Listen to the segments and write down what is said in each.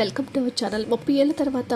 Welcome to our channel. ముప్పై ఏళ్ళ తర్వాత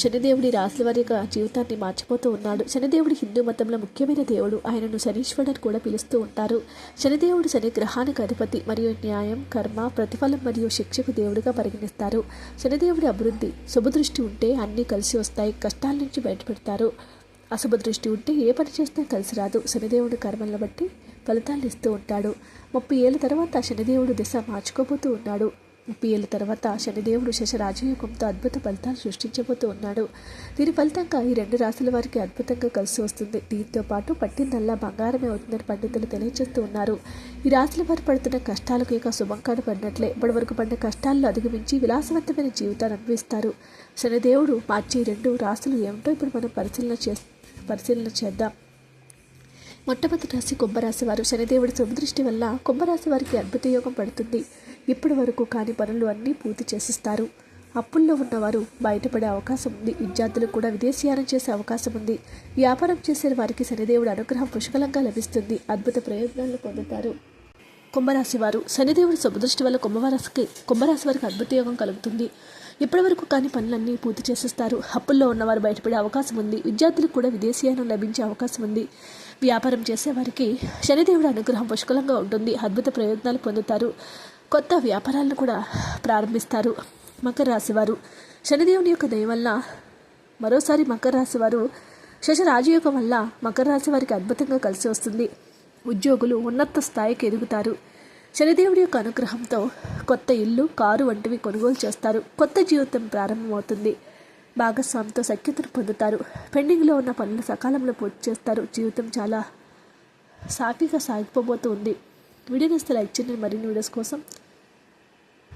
శనిదేవుడి రాశుల వారి యొక్క జీవితాన్ని మార్చిపోతూ ఉన్నాడు. శనిదేవుడి హిందూ మతంలో ముఖ్యమైన దేవుడు. ఆయనను శనీశ్వరుడు అని కూడా పిలుస్తూ ఉంటారు. శనిదేవుడు శని గ్రహానికి అధిపతి మరియు న్యాయం కర్మ ప్రతిఫలం మరియు శిక్షకు దేవుడిగా పరిగణిస్తారు. శనిదేవుడి అభివృద్ధి శుభదృష్టి ఉంటే అన్నీ కలిసి వస్తాయి కష్టాల నుంచి బయటపెడతారు. అశుభ దృష్టి ఉంటే ఏ పని చేస్తే కలిసి రాదు. శనిదేవుడి కర్మలను బట్టి ఫలితాలు ఇస్తూ ఉంటాడు. ముప్పై ఏళ్ళ తర్వాత శనిదేవుడు దిశ మార్చుకోబోతూ ఉన్నాడు. ముప్పై ఏళ్ళ తర్వాత శనిదేవుడు శశరాజయోగంతో అద్భుత ఫలితాలు సృష్టించబోతూ ఉన్నాడు. దీని ఫలితంగా ఈ రెండు రాశుల వారికి అద్భుతంగా కలిసి వస్తుంది. దీంతో పాటు పట్టిందల్లా బంగారమే అవుతుందని పండితులు తెలియజేస్తూ ఉన్నారు. ఈ రాశుల వారు పడుతున్న కష్టాలకు ఇక శుభంకాడు పడినట్లే ఇప్పటి వరకు పడిన కష్టాలను అధిగమించి విలాసవంతమైన జీవితాన్ని అనుభవిస్తారు. శనిదేవుడు మార్చి రెండు రాశులు ఏమిటో ఇప్పుడు మనం పరిశీలన చే పరిశీలన చేద్దాం. మొట్టమొదటి రాశి కుంభరాశి వారు. శనిదేవుడి శుభదృష్టి వల్ల కుంభరాశి వారికి అద్భుత యోగం పడుతుంది. ఇప్పటి వరకు కాని పనులు అన్నీ పూర్తి చేసిస్తారు. అప్పుల్లో ఉన్నవారు బయటపడే అవకాశం ఉంది. విద్యార్థులు కూడా విదేశీయానం చేసే అవకాశం ఉంది. వ్యాపారం చేసే వారికి శనిదేవుడి అనుగ్రహం పుష్కలంగా లభిస్తుంది. అద్భుత ప్రయోజనాలు పొందుతారు. కుంభరాశి వారు శనిదేవుడి శుభదృష్టి వల్ల కుంభరాశికి కుంభరాశి వారికి అద్భుత యోగం కలుగుతుంది. ఇప్పటివరకు కాని పనులన్నీ పూర్తి చేసేస్తారు. అప్పుల్లో ఉన్నవారు బయటపడే అవకాశం ఉంది. విద్యార్థులకు కూడా విదేశీయానం లభించే అవకాశం ఉంది. వ్యాపారం చేసేవారికి శనిదేవుడి అనుగ్రహం పుష్కలంగా ఉంటుంది. అద్భుత ప్రయోజనాలు పొందుతారు. కొత్త వ్యాపారాలను కూడా ప్రారంభిస్తారు మకర రాశి వారు. శనిదేవుని యొక్క దయ వల్ల మరోసారి మకర రాశి వారు శశ వల్ల మకర రాశి వారికి అద్భుతంగా కలిసి వస్తుంది. ఉద్యోగులు ఉన్నత స్థాయికి ఎదుగుతారు. శనిదేవుడి యొక్క అనుగ్రహంతో కొత్త ఇల్లు కారు వంటివి కొనుగోలు చేస్తారు. కొత్త జీవితం ప్రారంభమవుతుంది. భాగస్వామితో సఖ్యతను పొందుతారు. పెండింగ్లో ఉన్న పనులు సకాలంలో పూర్తి చేస్తారు. జీవితం చాలా సాఫీగా సాగిపోబోతూ ఉంది. వీడియో నస్తే లైక్ చేయండి. మరిన్ని వీడియోస్ కోసం